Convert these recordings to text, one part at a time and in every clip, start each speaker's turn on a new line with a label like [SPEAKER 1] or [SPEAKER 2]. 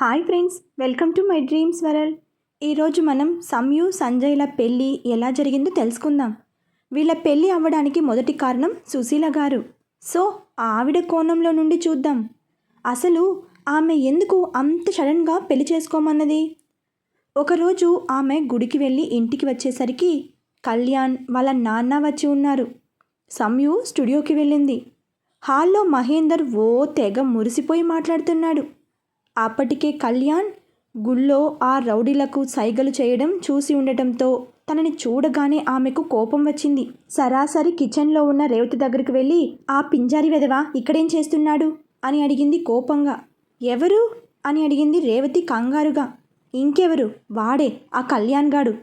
[SPEAKER 1] Hi friends welcome to my dreams world. ఈరోజు మనం సంయు సంజయ్ల పెళ్ళి ఎలా జరిగిందో తెలుసుకుందాం. వీళ్ళ పెళ్ళి అవ్వడానికి మొదటి కారణం సుశీల గారు. సో ఆవిడ కోణంలో నుండి చూద్దాం. అసలు ఆమె ఎందుకు అంత సడన్గా పెళ్ళి చేసుకోమన్నది? ఒకరోజు ఆమె గుడికి వెళ్ళి ఇంటికి వచ్చేసరికి కళ్యాణ్ వాళ్ళ నాన్న వచ్చి ఉన్నారు. సంయు స్టూడియోకి వెళ్ళింది. హాల్లో మహేందర్ ఓ తెగ మురిసిపోయి మాట్లాడుతున్నాడు. అప్పటికే కళ్యాణ్ గుళ్ళో ఆ రౌడీలకు సైగలు చేయడం చూసి ఉండటంతో తనని చూడగానే ఆమెకు కోపం వచ్చింది. సరాసరి కిచెన్లో ఉన్న రేవతి దగ్గరికి వెళ్ళి ఆ పింజారి వెదవా ఇక్కడేం చేస్తున్నాడు? అని అడిగింది కోపంగా. ఎవరు? అని అడిగింది రేవతి కంగారుగా. ఇంకెవరు? వాడే ఆ కళ్యాణ్ గాడు.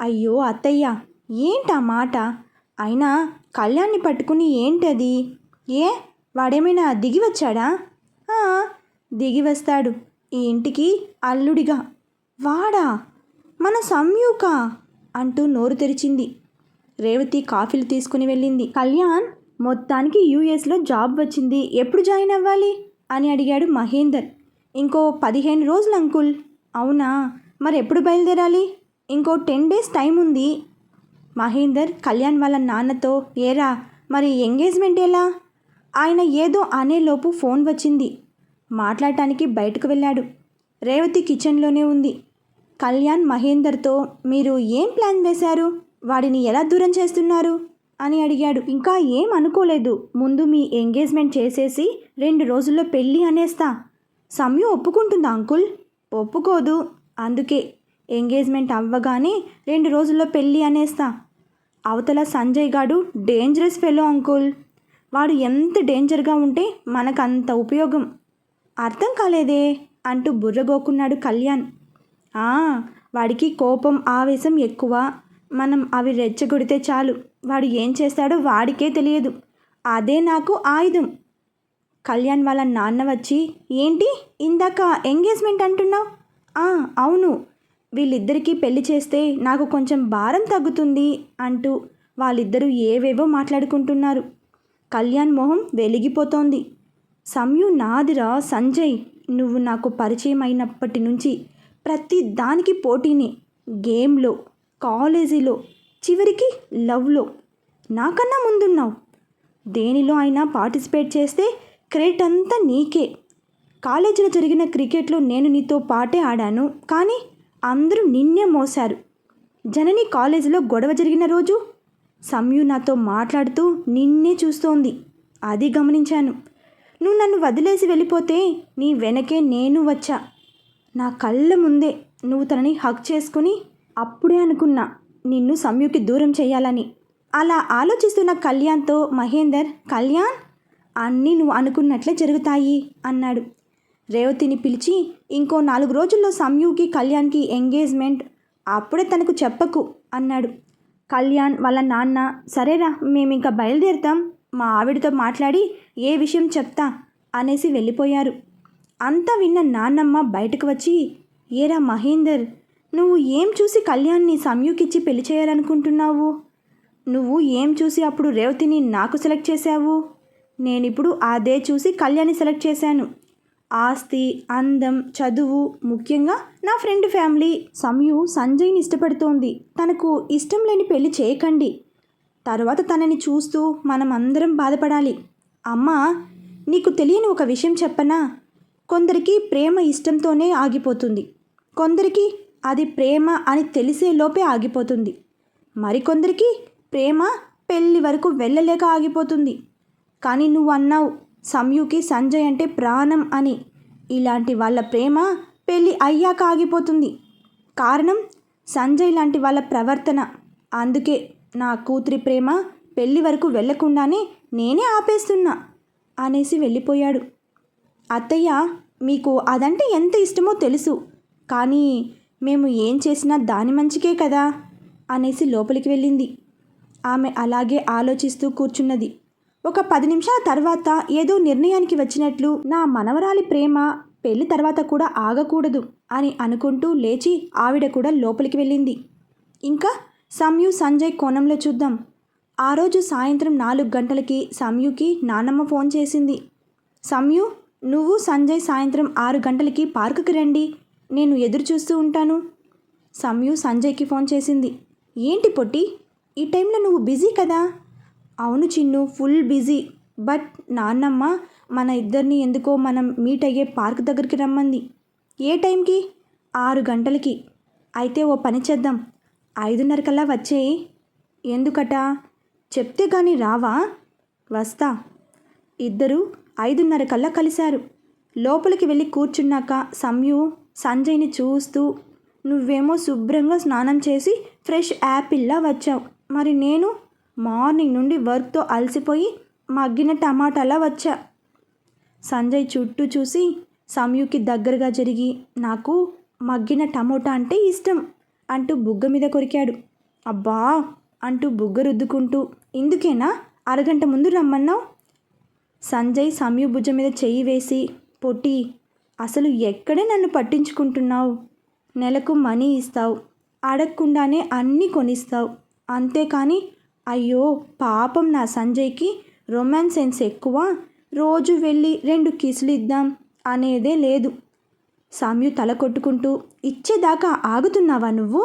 [SPEAKER 1] అయ్యో అత్తయ్య ఏంటా మాట? అయినా కళ్యాణ్ని పట్టుకుని ఏంటది? ఏ? వాడేమైనా దిగి వచ్చాడా? దిగి వస్తాడు ఈ ఇంటికి అల్లుడిగా వాడా మన సంయూక అంటూ నోరు తెరిచింది. రేవతి కాఫీలు తీసుకుని వెళ్ళింది. కళ్యాణ్ మొత్తానికి యూఎస్లో జాబ్ వచ్చింది. ఎప్పుడు జాయిన్ అవ్వాలి అని అడిగాడు మహేందర్. ఇంకో పదిహేను రోజులు అంకుల్. అవునా? మరి ఎప్పుడు బయలుదేరాలి? ఇంకో టెన్ డేస్ టైం ఉంది మహేందర్ కళ్యాణ్ వాళ్ళ నాన్నతో ఏరా మరి ఎంగేజ్మెంట్ ఎలా ఆయన ఏదో అనేలోపు ఫోన్ వచ్చింది. మాట్లాడటానికి బయటకు వెళ్ళాడు. రేవతి కిచెన్లోనే ఉంది. కళ్యాణ్ మహేందర్తో మీరు ఏం ప్లాన్ వేశారు? వాడిని ఎలా దూరం చేస్తున్నారు? అని అడిగాడు. ఇంకా ఏం అనుకోలేదు. ముందు మీ ఎంగేజ్మెంట్ చేసేసి రెండు రోజుల్లో పెళ్ళి అనేస్తా. సమయం ఒప్పుకుంటుందా అంకుల్? ఒప్పుకోదు. అందుకే ఎంగేజ్మెంట్ అవ్వగానే రెండు రోజుల్లో పెళ్ళి అనేస్తా. అవతల సంజయ్ గాడు డేంజరస్ ఫెలో అంకుల్. వాడు ఎంత డేంజర్గా ఉంటే మనకు అంత ఉపయోగం. అర్థం కాలేదే అంటూ బుర్రగోకున్నాడు కళ్యాణ్. "ఆ, వాడికి కోపం ఆవేశం ఎక్కువ. మనం అవి రెచ్చగొడితే చాలు. వాడు ఏం చేస్తాడో వాడికే తెలియదు. అదే నాకు ఆయుధం. కళ్యాణ్ వాళ్ళ నాన్న వచ్చి ఏంటి? ఇందాక ఎంగేజ్మెంట్ అంటున్నావు? "ఆ, అవును. వీళ్ళిద్దరికీ పెళ్ళి చేస్తే నాకు కొంచెం భారం తగ్గుతుంది అంటూ వాళ్ళిద్దరూ ఏవేవో మాట్లాడుకుంటున్నారు. కళ్యాణ్ మొహం వెలిగిపోతోంది. సంయు నాదిరా సంజయ్ నువ్వు నాకు పరిచయం అయినప్పటి నుంచి ప్రతి దానికి పోటీనే. గేమ్లో కాలేజీలో చివరికి లవ్లో. నాకన్నా ముందున్నావు. దేనిలో అయినా పార్టిసిపేట్ చేస్తే క్రెడిట్ అంతా నీకే. కాలేజీలో జరిగిన క్రికెట్లో నేను నీతో పాటే ఆడాను కానీ అందరూ నిన్నే మోశారు. జనని కాలేజీలో గొడవ జరిగిన రోజు సంయు నాతో మాట్లాడుతూ నిన్నే చూస్తోంది. అది గమనించాను. నువ్వు నన్ను వదిలేసి వెళ్ళిపోతే నీ వెనకే నేను వచ్చా. నా కళ్ళ ముందే నువ్వు తనని హక్ చేసుకుని అప్పుడే అనుకున్నా నిన్ను సమ్యుకి దూరం చేయాలని. అలా ఆలోచిస్తున్న కళ్యాణ్తో మహేందర్ కళ్యాణ్ అన్నీ నువ్వు అనుకున్నట్లే జరుగుతాయి అన్నాడు. రేవతిని పిలిచి ఇంకో నాలుగు రోజుల్లో సంయుకి కళ్యాణ్కి ఎంగేజ్మెంట్ అప్పుడే తనకు చెప్పకు అన్నాడు. కళ్యాణ్ వాళ్ళ నాన్న సరేరా మేము ఇంకా బయలుదేరుతాం. మా ఆవిడతో మాట్లాడి ఏ విషయం చెప్తా అనేసి వెళ్ళిపోయారు. అంతా విన్న నాన్నమ్మ బయటకు వచ్చి ఏరా మహేందర్ నువ్వు ఏం చూసి కళ్యాణ్ని సంయుకిచ్చి పెళ్ళి చేయాలనుకుంటున్నావు? నువ్వు ఏం చూసి అప్పుడు రేవతిని నాకు సెలెక్ట్ చేశావు? నేనిప్పుడు అదే చూసి కళ్యాణ్ని సెలెక్ట్ చేశాను. ఆస్తి అందం చదువు ముఖ్యంగా నా ఫ్రెండ్ ఫ్యామిలీ. సంయు సంజయ్ని ఇష్టపడుతోంది. తనకు ఇష్టం లేని పెళ్ళి చేయకండి. తర్వాత తనని చూస్తూ మనం అందరం బాధపడాలి. అమ్మా నీకు తెలియని ఒక విషయం చెప్పనా? కొందరికి ప్రేమ ఇష్టంతోనే ఆగిపోతుంది. కొందరికి అది ప్రేమ అని తెలిసే లోపే ఆగిపోతుంది. మరికొందరికి ప్రేమ పెళ్ళి వరకు వెళ్ళలేక ఆగిపోతుంది. కానీ నువ్వు అన్నావు సంయుకి సంజయ్ అంటే ప్రాణం అని. ఇలాంటి వాళ్ళ ప్రేమ పెళ్ళి అయ్యాక ఆగిపోతుంది. కారణం సంజయ్ లాంటి వాళ్ళ ప్రవర్తన. అందుకే నా కూతురి ప్రేమ పెళ్ళి వరకు వెళ్ళకుండానే నేనే ఆపేస్తున్నా అనేసి వెళ్ళిపోయాడు. అత్తయ్య మీకు అదంటే ఎంత ఇష్టమో తెలుసు కానీ మేము ఏం చేసినా దాని మంచికే కదా అనేసి లోపలికి వెళ్ళింది. ఆమె అలాగే ఆలోచిస్తూ కూర్చున్నది. ఒక పది నిమిషాల తర్వాత ఏదో నిర్ణయానికి వచ్చినట్లు నా మనవరాలి ప్రేమ పెళ్ళి తర్వాత కూడా ఆగకూడదు అని అనుకుంటూ లేచి ఆవిడ కూడా లోపలికి వెళ్ళింది. ఇంకా సమ్యు సంజయ్ కోణంలో చూద్దాం. ఆ రోజు సాయంత్రం నాలుగు గంటలకి సమ్యుకి నానమ్మ ఫోన్ చేసింది. సమ్యు నువ్వు సంజయ్ సాయంత్రం ఆరు గంటలకి పార్కుకి రండి. నేను ఎదురు చూస్తూ ఉంటాను. సమ్యు సంజయ్కి ఫోన్ చేసింది. ఏంటి పొట్టి? ఈ టైంలో నువ్వు బిజీ కదా? అవును చిన్ను ఫుల్ బిజీ. బట్ నాన్నమ్మ మన ఇద్దరిని ఎందుకో మనం మీట్ అయ్యే పార్క్ దగ్గరికి రమ్మంది. ఏ టైంకి? ఆరు గంటలకి. అయితే ఓ పని చేద్దాం. ఐదున్నర కల్లా వచ్చేయి ఎందుకట? చెప్తే కానీ రావా? వస్తా. ఇద్దరు ఐదున్నర కల్లా కలిశారు. లోపలికి వెళ్ళి కూర్చున్నాక సంయు సంజయ్ని చూస్తూ నువ్వేమో శుభ్రంగా స్నానం చేసి ఫ్రెష్ యాపిల్లా వచ్చావు. మరి నేను మార్నింగ్ నుండి వర్క్తో అలసిపోయి మగ్గిన టమాటాలా వచ్చా? సంజయ్ చుట్టూ చూసి సంయుకి దగ్గరగా జరిగి నాకు మగ్గిన టమోటా అంటే ఇష్టం. అంటూ బుగ్గ మీద కొరికాడు. అబ్బా! అంటూ బుగ్గ రుద్దుకుంటూ ఇందుకేనా? అరగంట ముందు రమ్మన్నావు? సంజయ్ సమయ భుజం మీద చెయ్యి వేసి పొట్టి అసలు ఎక్కడే నన్ను పట్టించుకుంటున్నావు? నెలకు మనీ ఇస్తావు అడగకుండానే అన్నీ కొనిస్తావు. అంతేకాని అయ్యో పాపం నా సంజయ్కి రొమాన్స్ సెన్స్ ఎక్కువ. రోజు వెళ్ళి రెండు కిసులు ఇద్దాం అనేదే లేదు. సామ్యు తల కొట్టుకుంటూ ఇచ్చేదాకా ఆగుతున్నావా నువ్వు?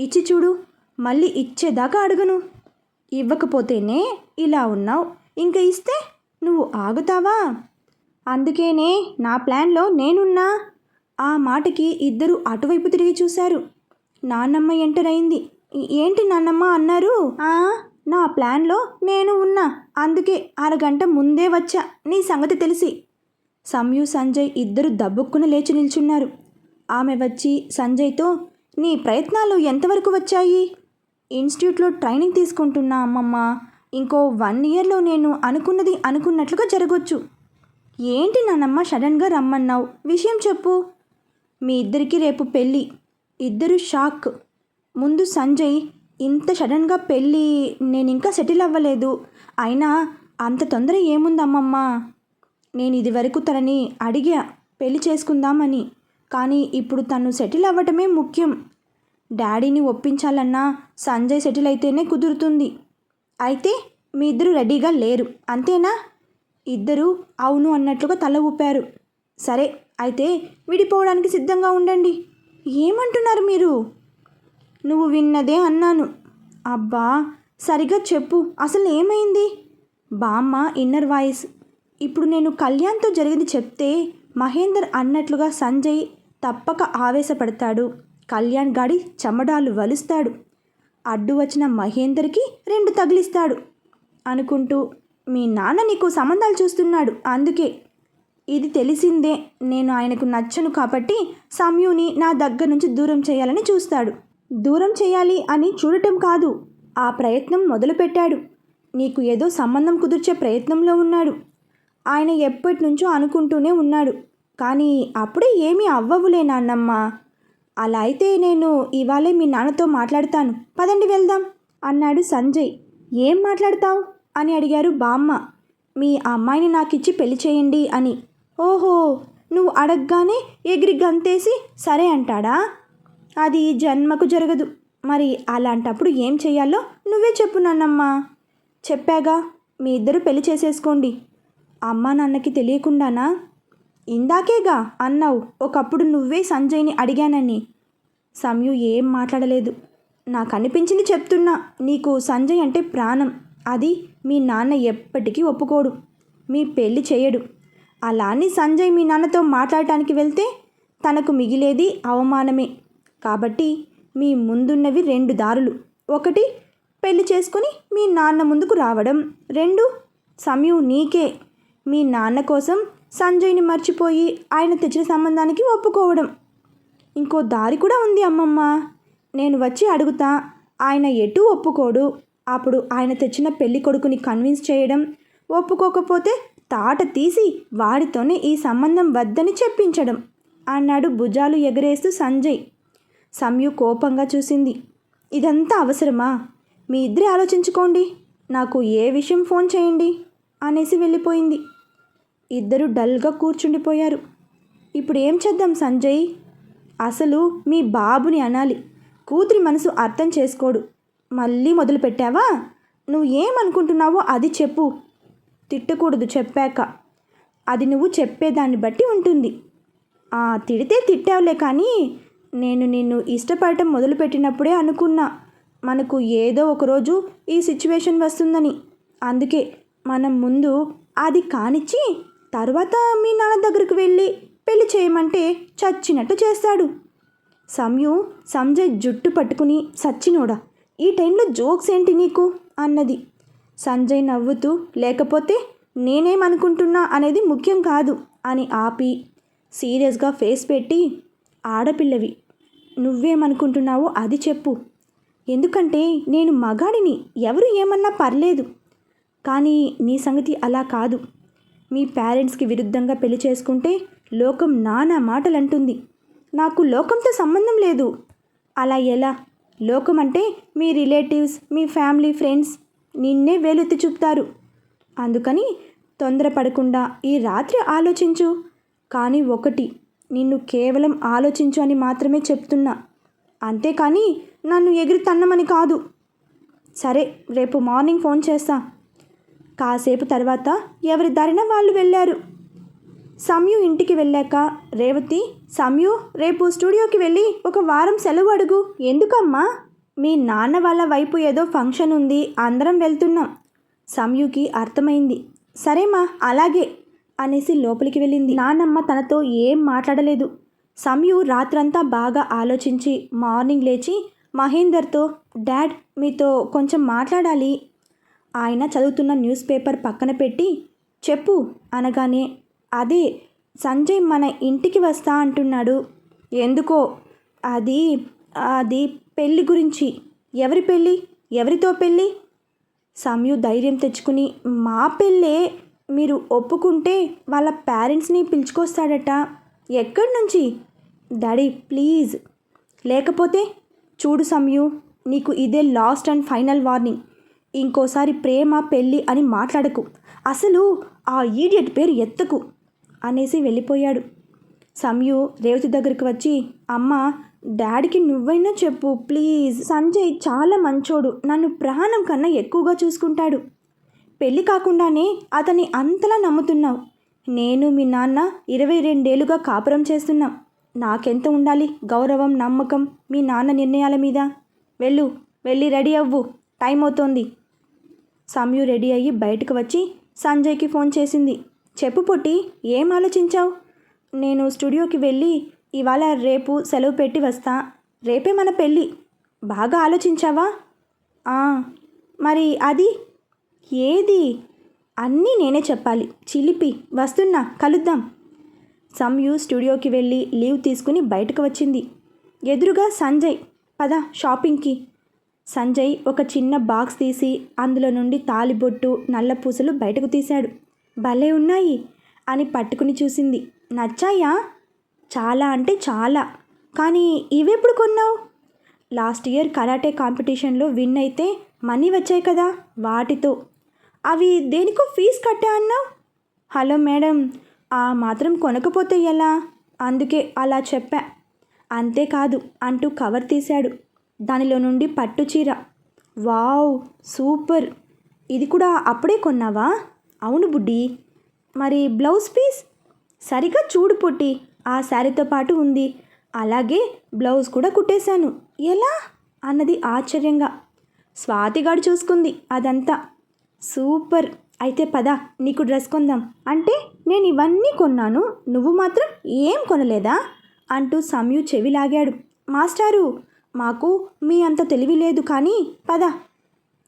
[SPEAKER 1] ఇచ్చి చూడు మళ్ళీ ఇచ్చేదాకా అడుగును. ఇవ్వకపోతేనే ఇలా ఉన్నావు. ఇంకా ఇస్తే నువ్వు ఆగుతావా? అందుకేనే నా ప్లాన్లో నేనున్నా. ఆ మాటకి ఇద్దరు అటువైపు తిరిగి చూశారు. నాన్నమ్మ ఎంటర్ అయింది ఏంటి నాన్నమ్మ అన్నారు? నా ప్లాన్లో నేను ఉన్నా. అందుకే అరగంట ముందే వచ్చా. నీ సంగతి తెలిసి సంయు సంజయ్ ఇద్దరు దబ్బుక్కున లేచి నిల్చున్నారు. ఆమె వచ్చి సంజయ్తో నీ ప్రయత్నాలు ఎంతవరకు వచ్చాయి? ఇన్స్టిట్యూట్లో ట్రైనింగ్ తీసుకుంటున్నా అమ్మమ్మ. ఇంకో వన్ ఇయర్లో నేను అనుకున్నది అనుకున్నట్లుగా జరగొచ్చు. ఏంటి నానమ్మ సడన్గా రమ్మన్నావు? విషయం చెప్పు. మీ ఇద్దరికి రేపు పెళ్ళి. ఇద్దరు షాక్. ముందు సంజయ్ ఇంత సడన్గా పెళ్ళి నేను ఇంకా సెటిల్ అవ్వలేదు. అయినా అంత తొందర ఏముందమ్మమ్మ నేను ఇదివరకు తనని అడిగా పెళ్ళి చేసుకుందామని కానీ ఇప్పుడు తను సెటిల్ అవ్వటమే ముఖ్యం. డాడీని ఒప్పించాలన్నా సంజయ్ సెటిల్ అయితేనే కుదురుతుంది. అయితే మీ ఇద్దరు రెడీగా లేరు అంతేనా? ఇద్దరు అవును అన్నట్లుగా తల ఊపారు. సరే అయితే విడిపోవడానికి సిద్ధంగా ఉండండి. ఏమంటున్నారు మీరు? నువ్వు విన్నదే అన్నాను. అబ్బా సరిగా చెప్పు అసలు ఏమైంది? బామ్మ ఇన్నర్ వాయిస్. ఇప్పుడు నేను కళ్యాణ్తో జరిగింది చెప్తే మహేందర్ అన్నట్లుగా సంజయ్ తప్పక ఆవేశపడతాడు. కళ్యాణ్ గాడి చెమడాలు వలుస్తాడు. అడ్డు వచ్చిన మహేందర్కి రెండు తగిలిస్తాడు అనుకుంటూ మీ నాన్న నీకు సంబంధాలు చూస్తున్నాడు. అందుకే ఇది తెలిసిందే. నేను ఆయనకు నచ్చను కాబట్టి సమయుని నా దగ్గర నుంచి దూరం చేయాలని చూస్తాడు. దూరం చేయాలి అని చూడటం కాదు. ఆ ప్రయత్నం మొదలుపెట్టాడు. నీకు ఏదో సంబంధం కుదిర్చే ప్రయత్నంలో ఉన్నాడు. ఆయన ఎప్పటి నుంచో అనుకుంటూనే ఉన్నాడు. కానీ అప్పుడే ఏమీ అవ్వవులే నాన్నమ్మ. అలా అయితే నేను ఇవాళే మీ నాన్నతో మాట్లాడతాను. పదండి వెళ్దాం అన్నాడు సంజయ్. ఏం మాట్లాడతావు? అని అడిగారు బామ్మ. మీ అమ్మాయిని నాకిచ్చి పెళ్ళి చేయండి అని. ఓహో నువ్వు అడగగానే ఎగిరి గంతేసి సరే అంటాడా? అది జన్మకు జరగదు. మరి అలాంటప్పుడు ఏం చేయాలో నువ్వే చెప్పు నాన్నమ్మా. చెప్పాగా మీ ఇద్దరు పెళ్ళి చేసేసుకోండి. అమ్మా నాన్నకి తెలియకుండానా? ఇందాకేగా అన్నావు ఒకప్పుడు నువ్వే సంజయ్ని అడిగానని. సంయు ఏం మాట్లాడలేదు. నాకు అనిపించింది చెప్తున్నా నీకు సంజయ్ అంటే ప్రాణం. అది మీ నాన్న ఎప్పటికీ ఒప్పుకోడు. మీ పెళ్ళి చేయడు. అలా అని సంజయ్ మీ నాన్నతో మాట్లాడటానికి వెళ్తే తనకు మిగిలేది అవమానమే. కాబట్టి మీ ముందున్నవి రెండు దారులు. ఒకటి పెళ్ళి చేసుకొని మీ నాన్న ముందుకు రావడం. రెండు సమయం నీకే. మీ నాన్న కోసం సంజయ్ని మర్చిపోయి ఆయన తెచ్చిన సంబంధానికి ఒప్పుకోవడం. ఇంకో దారి కూడా ఉంది అమ్మమ్మ. నేను వచ్చి అడుగుతా ఆయన ఎటు ఒప్పుకోడు? అప్పుడు ఆయన తెచ్చిన పెళ్ళి కొడుకుని కన్విన్స్ చేయడం ఒప్పుకోకపోతే తాట తీసి వాడితోనే ఈ సంబంధం వద్దని చెప్పించడం అన్నాడు భుజాలు ఎగరేస్తూ సంజయ్. సంయు కోపంగా చూసింది. ఇదంతా అవసరమా? మీ ఇద్దరే ఆలోచించుకోండి. నాకు ఏ విషయం ఫోన్ చేయండి అనేసి వెళ్ళిపోయింది. ఇద్దరు డల్గా కూర్చుండిపోయారు. ఇప్పుడు ఏం చేద్దాం సంజయ్? అసలు మీ బాబుని అనాలి. కూతురి మనసు అర్థం చేసుకోడు. మళ్ళీ మొదలు పెట్టావా నువ్వు ఏమనుకుంటున్నావో అది చెప్పు. తిట్టకూడదు చెప్పాక. అది నువ్వు చెప్పేదాన్ని బట్టి ఉంటుంది. ఆ తిడితే తిట్టావులే కానీ నేను నిన్ను ఇష్టపడటం మొదలుపెట్టినప్పుడే అనుకున్నా. మనకు ఏదో ఒకరోజు ఈ సిచ్యువేషన్ వస్తుందని. అందుకే మనం ముందు అది కానిచ్చి తర్వాత మీ నాన్న దగ్గరికి వెళ్ళి పెళ్ళి చేయమంటే చచ్చినట్టు చేస్తాడు. సంయు సంజయ్ జుట్టు పట్టుకుని సచ్చినోడా? ఈ టైంలో జోక్స్ ఏంటి నీకు? అన్నది. సంజయ్ నవ్వుతూ లేకపోతే నేనేమనుకుంటున్నా అనేది ముఖ్యం కాదు అని ఆపి సీరియస్గా ఫేస్ పెట్టి ఆడపిల్లవి నువ్వేమనుకుంటున్నావో అది చెప్పు. ఎందుకంటే నేను మగాడిని ఎవరు ఏమన్నా పర్లేదు. కానీ నీ సంగతి అలా కాదు. మీ పేరెంట్స్కి విరుద్ధంగా పెళ్ళి చేసుకుంటే లోకం నానా మాటలు అంటుంది నాకు లోకంతో సంబంధం లేదు. అలా ఎలా? లోకం అంటే మీ రిలేటివ్స్ మీ ఫ్యామిలీ ఫ్రెండ్స్ నిన్నే వేలెత్తి చూపుతారు. అందుకని తొందరపడకుండా ఈ రాత్రి ఆలోచించు. కానీ ఒకటి నిన్ను కేవలం ఆలోచించు అని మాత్రమే చెప్తున్నా. అంతేకాని నన్ను ఎగిరి తన్నమని కాదు. సరే రేపు మార్నింగ్ ఫోన్ చేస్తా. కాసేపు తర్వాత ఎవరి దారిన వాళ్ళు వెళ్ళారు. సమయు ఇంటికి వెళ్ళాక రేవతి సంయు రేపు స్టూడియోకి వెళ్ళి ఒక వారం సెలవు అడుగు. ఎందుకమ్మా? మీ నాన్న వాళ్ళ వైపు ఏదో ఫంక్షన్ ఉంది అందరం వెళ్తున్నాం. సమయుకి అర్థమైంది. సరేమా అలాగే అనేసి లోపలికి వెళ్ళింది. నానమ్మ తనతో ఏం మాట్లాడలేదు. సంయు రాత్రంతా బాగా ఆలోచించి మార్నింగ్ లేచి మహేందర్తో డాడ్ మీతో కొంచెం మాట్లాడాలి. ఆయన చదువుతున్న న్యూస్ పేపర్ పక్కన పెట్టి చెప్పు అనగానే అదే సంజయ్ మన ఇంటికి వస్తా అంటున్నాడు. ఎందుకో? అది అది పెళ్ళి గురించి. ఎవరి పెళ్ళి? ఎవరితో పెళ్ళి? సమయు ధైర్యం తెచ్చుకుని మా పెళ్ళే? మీరు ఒప్పుకుంటే వాళ్ళ పేరెంట్స్ని పిలుచుకొస్తాడట. ఎక్కడి నుంచి? Daddy please. లేకపోతే చూడు సమయు నీకు ఇదే లాస్ట్ అండ్ ఫైనల్ వార్నింగ్. ఇంకోసారి ప్రేమ పెళ్ళి అని మాట్లాడకు. అసలు ఆ ఈడియట్ పేరు ఎత్తకు అనేసి వెళ్ళిపోయాడు. సంయు రేవతి దగ్గరికి వచ్చి అమ్మ డాడీకి నువ్వైనా చెప్పు ప్లీజ్. సంజయ్ చాలా మంచోడు. నన్ను ప్రాణం కన్నా ఎక్కువగా చూసుకుంటాడు. పెళ్ళి కాకుండానే అతన్ని అంతలా నమ్ముతున్నావు. నేను మీ నాన్న ఇరవై రెండేళ్ళుగా కాపురం చేస్తున్నాం. నాకెంత ఉండాలి? గౌరవం నమ్మకం మీ నాన్న నిర్ణయాల మీద. వెళ్ళు వెళ్ళి రెడీ అవ్వు. టైం అవుతోంది సంయు రెడీ అయ్యి బయటకు వచ్చి సంజయ్కి ఫోన్ చేసింది. చెప్పు పుట్టి ఏం ఆలోచించావు? నేను స్టూడియోకి వెళ్ళి ఇవాళ రేపు సెలవు పెట్టి వస్తా. రేపే మన పెళ్ళి. బాగా ఆలోచించావా? మరి అది? ఏది? అన్నీ నేనే చెప్పాలి. చిలిపి వస్తున్నా కలుద్దాం. సంయు స్టూడియోకి వెళ్ళి లీవ్ తీసుకుని బయటకు వచ్చింది. ఎదురుగా సంజయ్ పద షాపింగ్కి. సంజయ్ ఒక చిన్న బాక్స్ తీసి అందులో నుండి తాలిబొట్టు నల్ల పూసలు బయటకు తీశాడు. భలే ఉన్నాయి అని పట్టుకుని చూసింది. నచ్చాయా? చాలా అంటే చాలా. కానీ ఇవెప్పుడు కొన్నావు? లాస్ట్ ఇయర్ కరాటే కాంపిటీషన్లో విన్ అయితే మనీ వచ్చాయి కదా వాటితో. అవి దేనికో ఫీజు కట్టా అన్నావు? హలో మేడం ఆ మాత్రం కొనకపోతే ఎలా? అందుకే అలా చెప్పా. అంతేకాదు అంటూ కవర్ తీశాడు. దానిలో నుండి పట్టు చీర. Wow super. ఇది కూడా అప్పుడే కొన్నావా? అవును బుడ్డి. మరి బ్లౌజ్ పీస్? సరిగా చూడు పొట్టి ఆ శారీతో పాటు ఉంది. అలాగే బ్లౌజ్ కూడా కుట్టేశాను. ఎలా? అన్నది ఆశ్చర్యంగా. స్వాతిగాడు చూసుకుంది అదంతా. సూపర్. అయితే పద నీకు డ్రెస్ కొందాం. అంటే నేను ఇవన్నీ కొన్నాను నువ్వు మాత్రం ఏం కొనలేదా? అంటూ సమయు చెవి లాగాడు మాస్టారు మాకు మీ అంత తెలివి లేదు కానీ పద.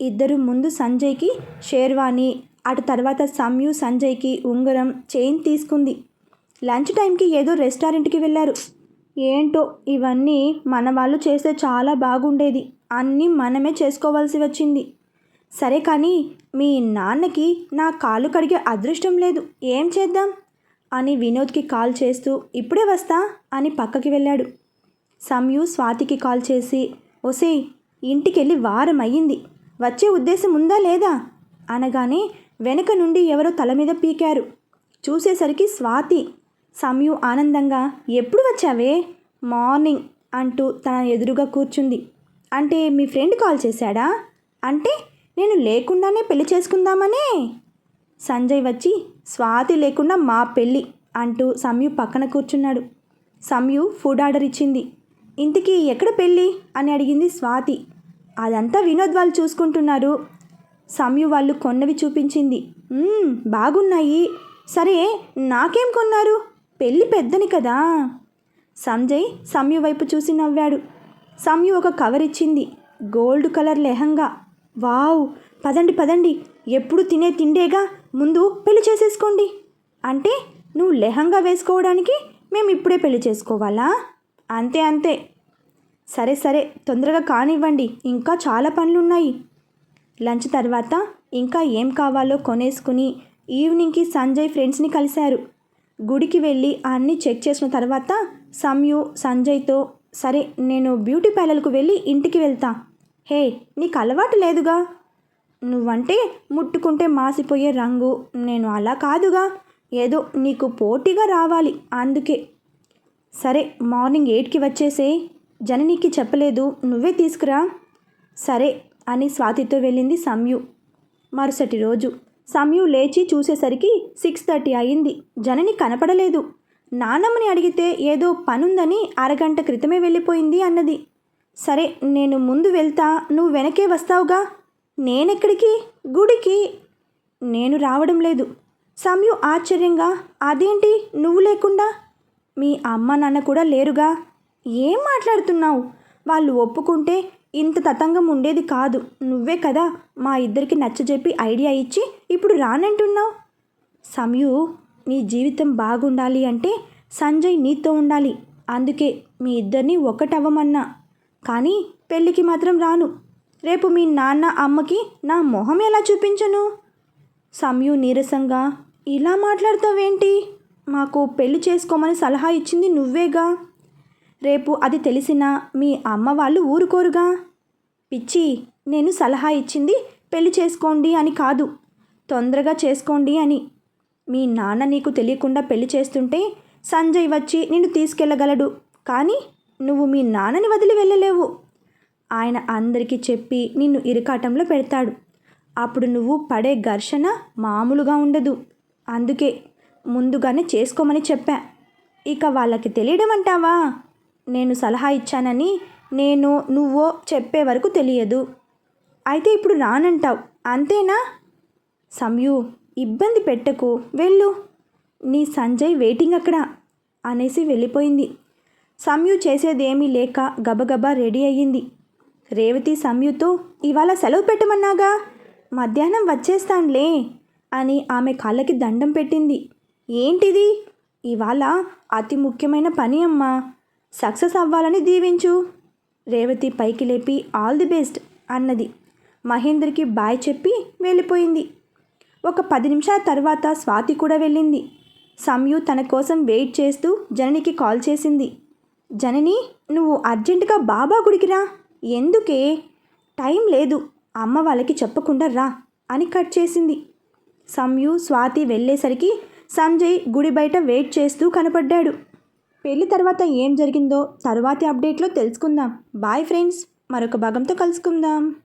[SPEAKER 1] ఇద్దరు ముందు సంజయ్కి షేర్వాణి అటు తర్వాత సమ్యు సంజయ్కి ఉంగరం చైన్ తీసుకుంది. లంచ్ టైంకి ఏదో రెస్టారెంట్కి వెళ్ళారు. ఏంటో ఇవన్నీ మన వాళ్ళు చేస్తే చాలా బాగుండేది. అన్నీ మనమే చేసుకోవాల్సి వచ్చింది. సరే కానీ మీ నాన్నకి నా కాలు కడిగే అదృష్టం లేదు. ఏం చేద్దాం? అని వినోద్కి కాల్ చేస్తూ ఇప్పుడే వస్తా అని పక్కకి వెళ్ళాడు. సంయు స్వాతికి కాల్ చేసి ఒసే ఇంటికెళ్ళి వారం అయ్యింది వచ్చే ఉద్దేశం ఉందా లేదా? అనగానే వెనక నుండి ఎవరో తల మీద పీకారు. చూసేసరికి స్వాతి సమయూ ఆనందంగా ఎప్పుడు వచ్చావే? మార్నింగ్ అంటూ తన ఎదురుగా కూర్చుంది. అంటే మీ ఫ్రెండ్ కాల్ చేశాడా? అంటే నేను లేకుండానే పెళ్ళి చేసుకుందామనే. సంజయ్ వచ్చి స్వాతి లేకుండా మా పెళ్ళి అంటూ సంయు పక్కన కూర్చున్నాడు. సంయు ఫుడ్ ఆర్డర్ ఇచ్చింది. ఇంటికి ఎక్కడ పెళ్ళి? అని అడిగింది స్వాతి. అదంతా వినోద్ వాళ్ళు చూసుకుంటున్నారు. సమ్యు వాళ్ళు కొన్నవి చూపించింది. బాగున్నాయి. సరే నాకేం కొన్నారు? పెళ్ళి పెద్దని కదా. సంజయ్ సమ్యు వైపు చూసి నవ్వాడు. సమ్యు ఒక కవర్ ఇచ్చింది. Gold colour lehenga. వావ్ పదండి పదండి. ఎప్పుడు తినే తిండేగా? ముందు పెళ్ళి చేసేసుకోండి. అంటే నువ్వు లెహంగా వేసుకోవడానికి మేము ఇప్పుడే పెళ్ళి చేసుకోవాలా? అంతే అంతే. సరే సరే తొందరగా కానివ్వండి. ఇంకా చాలా పనులున్నాయి. లంచ్ తర్వాత ఇంకా ఏం కావాలో కొనేసుకుని ఈవినింగ్కి సంజయ్ ఫ్రెండ్స్ని కలిశారు. గుడికి వెళ్ళి అన్నీ చెక్ చేసిన తర్వాత సమ్యు సంజయ్తో సరే నేను బ్యూటీ పార్లర్కు వెళ్ళి ఇంటికి వెళ్తా. హే నీకు అలవాటు లేదుగా? నువ్వంటే ముట్టుకుంటే మాసిపోయే రంగు. నేను అలా కాదుగా. ఏదో నీకు పోటీగా రావాలి. అందుకే సరే మార్నింగ్ ఎయిట్కి వచ్చేసే. జననికి చెప్పలేదు. నువ్వే తీసుకురా. సరే అని స్వాతితో వెళ్ళింది సంయు మరుసటి రోజు సంయు లేచి చూసేసరికి సిక్స్ థర్టీ అయింది. జనని కనపడలేదు. నానమ్మని అడిగితే ఏదో పనుందని అరగంట క్రితమే వెళ్ళిపోయింది అన్నది. సరే నేను ముందు వెళ్తా. నువ్వు వెనకే వస్తావుగా. నేనెక్కడికి? గుడికి. నేను రావడం లేదు. సంయు ఆశ్చర్యంగా అదేంటి? నువ్వు లేకుండా మీ అమ్మ నాన్న కూడా లేరుగా? ఏం మాట్లాడుతున్నావు? వాళ్ళు ఒప్పుకుంటే ఇంత తతంగం ఉండేది కాదు. నువ్వే కదా మా ఇద్దరికి నచ్చజెప్పి ఐడియా ఇచ్చి ఇప్పుడు రానంటున్నావు? సంయు నీ జీవితం బాగుండాలి అంటే సంజయ్ నీతో ఉండాలి. అందుకే మీ ఇద్దరిని ఒకటవ్వమన్నా కానీ పెళ్ళికి మాత్రం రాను. రేపు మీ నాన్న అమ్మకి నా మొహం ఎలా చూపించను? సమయు నీరసంగా ఇలా మాట్లాడతావేంటి? మాకు పెళ్ళి చేసుకోమని సలహా ఇచ్చింది నువ్వేగా? రేపు అది తెలిసినా మీ అమ్మ వాళ్ళు ఊరుకోరుగా? పిచ్చి నేను సలహా ఇచ్చింది పెళ్ళి చేసుకోండి అని కాదు తొందరగా చేసుకోండి అని. మీ నాన్న నీకు తెలియకుండా పెళ్ళి చేస్తుంటే సంజయ్ వచ్చి నిన్ను తీసుకెళ్ళగలడు కానీ నువ్వు మీ నాన్నని వదిలి వెళ్ళలేవు. ఆయన అందరికీ చెప్పి నిన్ను ఇరుకాటంలో పెడతాడు. అప్పుడు నువ్వు పడే ఘర్షణ మామూలుగా ఉండదు. అందుకే ముందుగానే చేసుకోమని చెప్పా. ఇక వాళ్ళకి తెలియడం అంటావా? నేను సలహా ఇచ్చానని నేను నువ్వో చెప్పే వరకు తెలియదు. అయితే ఇప్పుడు రానంటావు అంతేనా? సంయు ఇబ్బంది పెట్టకు వెళ్ళు. నీ సంజయ్ వెయిటింగ్ అక్కడ అనేసి వెళ్ళిపోయింది. సంయు చేసేదేమీ లేక గబగబా రెడీ అయ్యింది. రేవతి సంయుతో ఇవాళ సెలవు పెట్టమన్నాగా? మధ్యాహ్నం వచ్చేస్తానులే అని ఆమె కాళ్ళకి దండం పెట్టింది. ఏంటిది? ఇవాళ అతి ముఖ్యమైన పని అమ్మా. సక్సెస్ అవ్వాలని దీవించు. రేవతి పైకి లేపి ఆల్ ది బెస్ట్ అన్నది. మహేందర్కి బాయ్ చెప్పి వెళ్ళిపోయింది. ఒక పది నిమిషాల తర్వాత స్వాతి కూడా వెళ్ళింది. సంయు తన కోసం వెయిట్ చేస్తూ జననికి కాల్ చేసింది. జనని నువ్వు అర్జెంటుగా బాబా గుడికి రా. ఎందుకే? టైం లేదు. అమ్మ వాళ్ళకి చెప్పకుండా రా అని కట్ చేసింది. సంయు స్వాతి వెళ్ళేసరికి సంజయ్ గుడి బయట వెయిట్ చేస్తూ కనపడ్డాడు. పెళ్ళి తర్వాత ఏం జరిగిందో తర్వాతి అప్డేట్లో తెలుసుకుందాం. బాయ్ ఫ్రెండ్స్ మరొక భాగంతో కలుసుకుందాం.